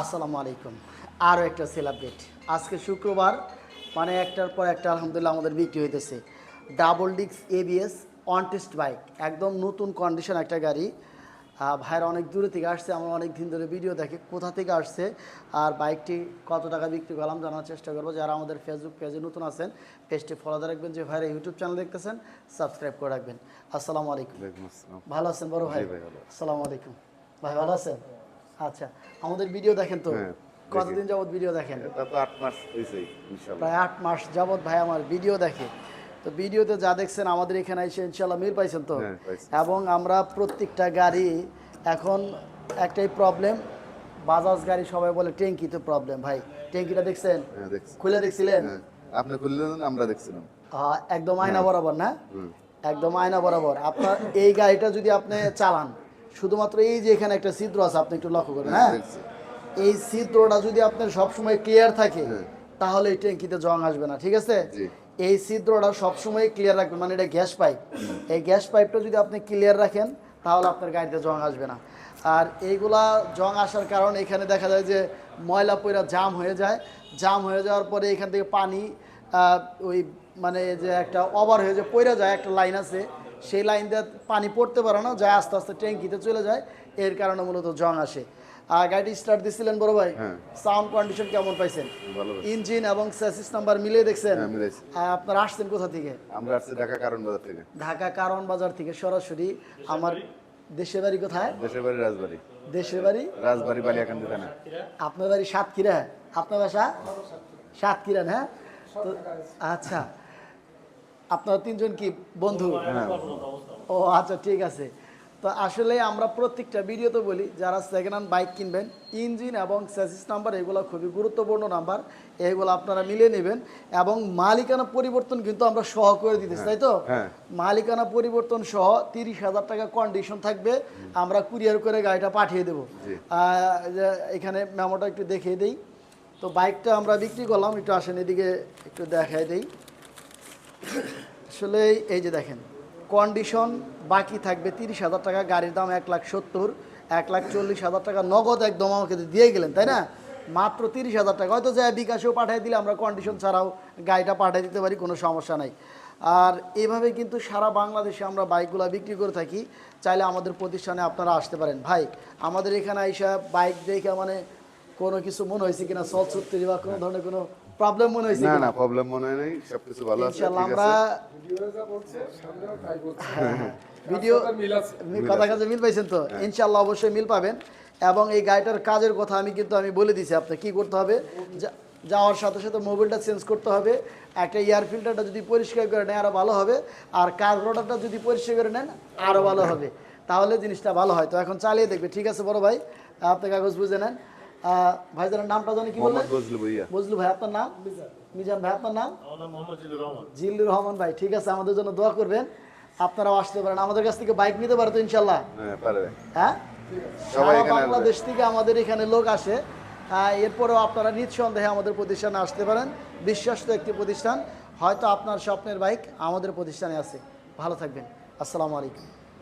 আসসালামু আলাইকুম। আরও একটা সেলিব্রেট আজকে শুক্রবার মানে একটার পর একটা আলহামদুলিল্লাহ আমাদের বিক্রি হইতেছে। ডাবল ডিক্স এবিএস অন টেস্ট বাইক একদম নতুন কন্ডিশন একটা গাড়ি। ভাইরা অনেক দূরে থেকে আসছে আমরা অনেক দিন ধরে ভিডিও দেখে কোথা থেকে আসছে আর বাইকটি কত টাকা বিক্রি করলাম জানার চেষ্টা করব। যারা আমাদের ফেসবুক পেজে নতুন আছেন পেজটি ফলো দিয়ে রাখবেন যে ভাইরা ইউটিউব চ্যানেল দেখতেছেন সাবস্ক্রাইব করে রাখবেন। আসসালামু আলাইকুম। ভালো আছেন বড় ভাই, আসসালামু আলাইকুম। ভাই ভালো আছেন? আচ্ছা আমাদের ভিডিও দেখেন তো। হ্যাঁ, কতদিন যাবত ভিডিও দেখেন? এটা তো মাস প্রায় আট মাস যাবত ভাই আমার ভিডিও দেখে। তো ভিডিওতে যা দেখছেন আমাদের এখানে এসে ইনশাল্লাহ মিল পাইছেন তো? হ্যাঁ, এবং আমরা প্রত্যেকটা গাড়ি এখন একটাই প্রবলেম বাজাজ গাড়ি সবাই বলে ট্যাঙ্কিতে প্রবলেম ভাই। ট্যাঙ্কিটা দেখছেন? হ্যাঁ খুলে দেখছিলেন? আপনি খুললেন আমরা দেখছিলাম। একদম আয়না বরাবর না? একদম আয়না বরাবর। আপনার এই গাড়িটা যদি আপনি চালান শুধুমাত্র এই যে এখানে একটা ছিদ্র আছে আপনি একটু লক্ষ্য করেন হ্যাঁ? এই ছিদ্রটা যদি আপনার সবসময় ক্লিয়ার থাকে হ্যাঁ। তাহলে এই ট্যাঙ্কিতে জং আসবে না ঠিক আছে? এই ছিদ্রটা সবসময় ক্লিয়ার রাখবেন মানে এটা গ্যাস পাইপ। এই গ্যাস পাইপটা যদি আপনি ক্লিয়ার রাখেন তাহলে আপনার গাড়িতে জং আসবে না। আর এইগুলা জং আসার কারণে এখানে দেখা যায় যে ময়লা পয়লা জাম হয়ে যায়। জাম হয়ে যাওয়ার পরে এখান থেকে পানি ওই মানে যে একটা ওভার হয়ে যে পড়ে যায় একটা লাইন আছে সেই লাইন দিয়ে পানি পড়তে পারে না যায় আস্তে আস্তে ট্যাঙ্কিতে চলে যায় এর কারণে মূলত জং আসে। আর গাড়িটি স্টার্ট দিছিলেন বড় ভাই? হ্যাঁ। সাউন্ড কন্ডিশন কেমন পাইছেন? ইঞ্জিন এবং স্যাসিস নাম্বার মিলিয়ে দেখছেন? হ্যাঁ, আপনারা আসছেন কোথা থেকে? আমরা আসছি ঢাকা কারণ বাজার থেকে। ঢাকা কারণ বাজার থেকে সরাসরি আমার দেশের বাড়ি কোথায়? দেশের বাড়ি রাজবাড়ি। দেশের বাড়ি? রাজবাড়ি বালিয়াকান্দি থানা। আপনার বাড়ি সাতক্ষীরা। আপনার বাসা? সাতক্ষীরা হ্যাঁ তো আচ্ছা আপনারা তিনজন কি বন্ধু? হ্যাঁ ও আচ্ছা ঠিক আছে। তো আসলে আমরা প্রত্যেকটা ভিডিওতে বলি যারা সেকেন্ড হ্যান্ড বাইক কিনবেন ইঞ্জিন এবং স্যাসিস নাম্বার এগুলো খুবই গুরুত্বপূর্ণ নাম্বার এগুলো আপনারা মিলে নেবেন এবং মালিকানা পরিবর্তন কিন্তু আমরা সহ করে দিতেছি তাই তো? হ্যাঁ। মালিকানা পরিবর্তন সহ তিরিশ হাজার টাকা কন্ডিশন থাকবে আমরা কুরিয়ার করে গাড়িটা পাঠিয়ে দেবো। এখানে মেমোটা একটু দেখিয়ে দিই। তো বাইকটা আমরা বিক্রি করলাম, একটু আসেন এদিকে একটু দেখাই দিই। আসলে এই যে দেখেন কন্ডিশন বাকি থাকবে তিরিশ হাজার টাকা, গাড়ির দাম এক লাখ সত্তর, এক লাখ চল্লিশ হাজার টাকা, নগদ একদম আমাকে দিয়ে গেলেন, তাই না? মাত্র তিরিশ হাজার টাকা, হয়তো যা বিকাশেও পাঠিয়ে দিলে আমরা কন্ডিশন ছাড়াও গাড়িটা পাঠিয়ে দিতে পারি, কোনো সমস্যা নাই। আর এভাবে কিন্তু সারা বাংলাদেশে আমরা বাইকগুলো বিক্রি করে থাকি, চাইলে আমাদের প্রতিষ্ঠানে আপনারা আসতে পারেন। ভাই, আমাদের এখানে আইসা বাইক দেখে মানে কোনো কিছু মনে হয়েছে কিনা সৎ সত্যি বা কোনো ধরনের কোনো প্রবলেম মনে হয়েছে না না প্রবলেম মনে হয় নাই সবকিছু ভালো আছে ইনশাল্লাহ ঠিক আমরা আছে। ভিডিও কথা কাজে মিল পাইছেন তো? ইনশাল্লাহ অবশ্যই মিল পাবেন। এবং এই গাড়িটার কাজের কথা আমি কিন্তু আমি বলে দিছি আপনাকে কি করতে হবে? যা- যাওয়ার সাথে সাথে মোবিলটা চেঞ্জ করতে হবে। একটা এয়ার ফিল্টারটা যদি পরিষ্কার করে নেয় আরও ভালো হবে। আর কার্বোরেটরটা যদি পরিষ্কার করে নেন আরও ভালো হবে। তাহলে জিনিসটা ভালো হয়। তো এখন চালিয়ে দেখবে ঠিক আছে বড় ভাই? আপনি কাগজ বুঝে নেন। ভাইজানের নামটা জানি কি বললেন বজলু ভাইয়া। বুঝলু ভাই আপনার নাম? মিজান ভাই আপনার নাম? জিল্লুর রহমান। ভাই ঠিক আছে আমাদের জন্য দোয়া করবেন। আপনারাও আসতে পারেন। আমাদের কাছ থেকে বাইক নিতে পারে তো ইনশাল্লাহ হ্যাঁ হ্যাঁ? সবাই সারা এখানে বাংলাদেশ থেকে আমাদের এখানে লোক আসে। আহ, এরপরেও আপনারা নিঃসন্দেহে আমাদের প্রতিষ্ঠানে আসতে পারেন। বিশ্বাস্ত একটি প্রতিষ্ঠান। হয়তো আপনার স্বপ্নের বাইক আমাদের প্রতিষ্ঠানে আছে। ভালো থাকবেন। আসসালামু আলাইকুম।